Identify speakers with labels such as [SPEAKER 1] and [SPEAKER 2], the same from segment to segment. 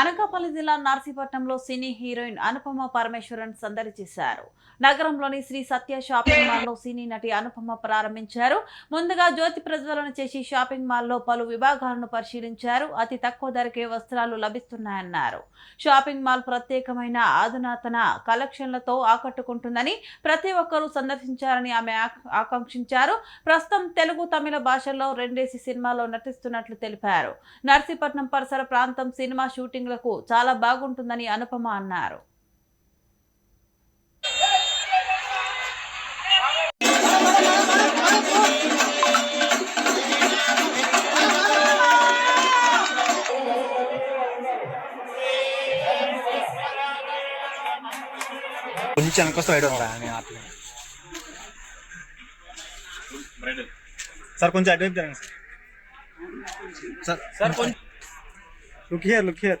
[SPEAKER 1] అనకాపల్లి జిల్లా నర్సీపట్నంలో cine heroine Anupama Parameswaran సందడి చేశారు. నగరంలోని శ్రీ సత్య షాపింగ్ మాల్లో సినీ నటి అనుపమ ప్రారంభించారు. ముందుగా జ్యోతి ప్రజ్వలన చేసి షాపింగ్ మాల్లో పలు విభాగాలను పరిశీలించారు. అతి తక్కువ ధరకే వస్త్రాలు లభిస్తున్నాయన్నారు. షాపింగ్ మాల్ ప్రత్యేకమైన ఆధునాతన కలెక్షన్లతో ఆకట్టుకుంటుందని ప్రతి ఒక్కరూ సందర్శించారని ఆమె ఆకాంక్షించారు. ప్రస్తుతం తెలుగు తమిళ భాషల్లో రెండేసి సినిమాలో నటిస్తున్నట్లు తెలిపారు. నర్సీపట్నం పరిసర ప్రాంతం సినిమా షూటింగ్ షూటింగ్లకు చాలా బాగుంటుందని అనుపమ అన్నారు.
[SPEAKER 2] కొంచెం వెనకొస్తే వైడ్ ఉందా నేను ఆపి సార్ కొంచెం అటువైపు జరగండి సార్. సార్ కొంచెం look here look here.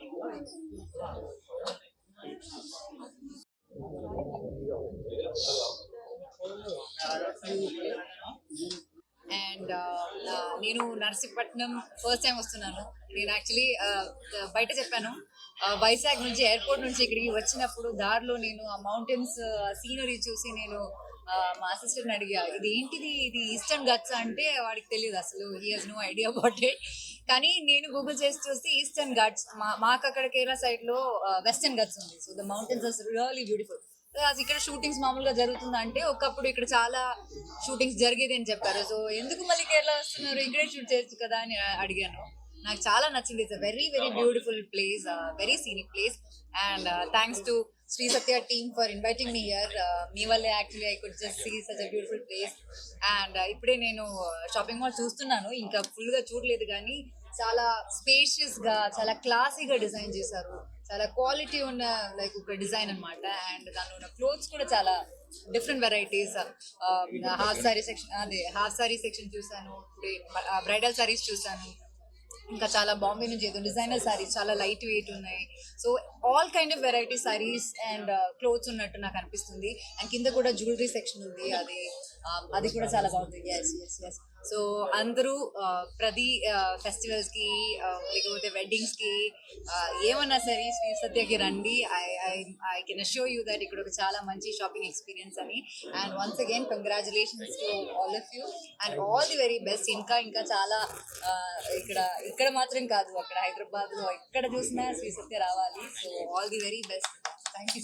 [SPEAKER 3] And uh, నేను నర్సీపట్నం ఫస్ట్ టైం వస్తున్నాను. నేను యాక్చువల్లీ uh, బయట చెప్పాను. Uh, వైజాగ్ నుంచి ఎయిర్పోర్ట్ నుంచి ఇక్కడికి వచ్చినప్పుడు దారిలో నేను ఆ మౌంటైన్స్ సీనరీ చూసి నేను మా సిస్టర్ని అడిగా ఇది ఏంటిది? ఇది ఈస్టర్న్ గట్స్ అంటే వాడికి తెలియదు అసలు. He has no idea about it కానీ నేను గూగుల్ చేసి చూస్తే ఈస్టర్న్ గట్స్ మా మాకు అక్కడ కేరళ సైడ్లో వెస్టర్న్ గట్స్ ఉంది. So the mountains are really beautiful ఇక్కడ షూటింగ్స్ మామూలుగా జరుగుతుందంటే ఒకప్పుడు ఇక్కడ చాలా షూటింగ్స్ జరిగేది అని చెప్పారు. సో ఎందుకు మళ్ళీ కేరళ వస్తున్నారు? ఇక్కడే షూట్ చేయొచ్చు కదా అని అడిగాను. నాకు చాలా నచ్చింది. It's very very beautiful place very scenic place and thanks to Sri Satya team for inviting me here మీ వల్లే actually I could just see such a beautiful place and ఇప్పుడే నేను షాపింగ్ మాల్ చూస్తున్నాను. ఇంకా ఫుల్గా చూడలేదు కానీ చాలా స్పేషియస్గా చాలా క్లాసీగా డిజైన్ చేశారు. చాలా క్వాలిటీ ఉన్న లైక్ ఒక డిజైన్ అన్నమాట. అండ్ దానిలో ఉన్న క్లోత్స్ కూడా చాలా different varieties half sari section అదే హాఫ్ సారీ సెక్షన్ చూసాను ఇప్పుడే బ్రైడల్ సారీస్ చూసాను ఇంకా చాలా బాంబే నుంచి ఏదో డిజైనర్ సారీస్ చాలా లైట్ వెయిట్ ఉన్నాయి. So all kind of variety saris and clothes ఉన్నట్టు నాకు అనిపిస్తుంది. అండ్ కింద కూడా జ్యువెలరీ సెక్షన్ ఉంది అది అది కూడా చాలా బాగుంది ఎస్ ఎస్ ఎస్ సో అందరూ uh, ప్రతి ఫెస్టివల్స్కి uh, లేకపోతే వెడ్డింగ్స్కి uh, ఏమన్నా సరే శ్రీ సత్యకి రండి. I I I can show you that ఇక్కడ ఒక చాలా మంచి షాపింగ్ ఎక్స్పీరియన్స్ అని. And once again congratulations to all of you and all the very best ఇంకా ఇంకా చాలా uh, ఇక్కడ ఇక్కడ మాత్రం కాదు. అక్కడ హైదరాబాద్లో ఎక్కడ చూసినా శ్రీ సత్య రావాలి. So all the very best thank you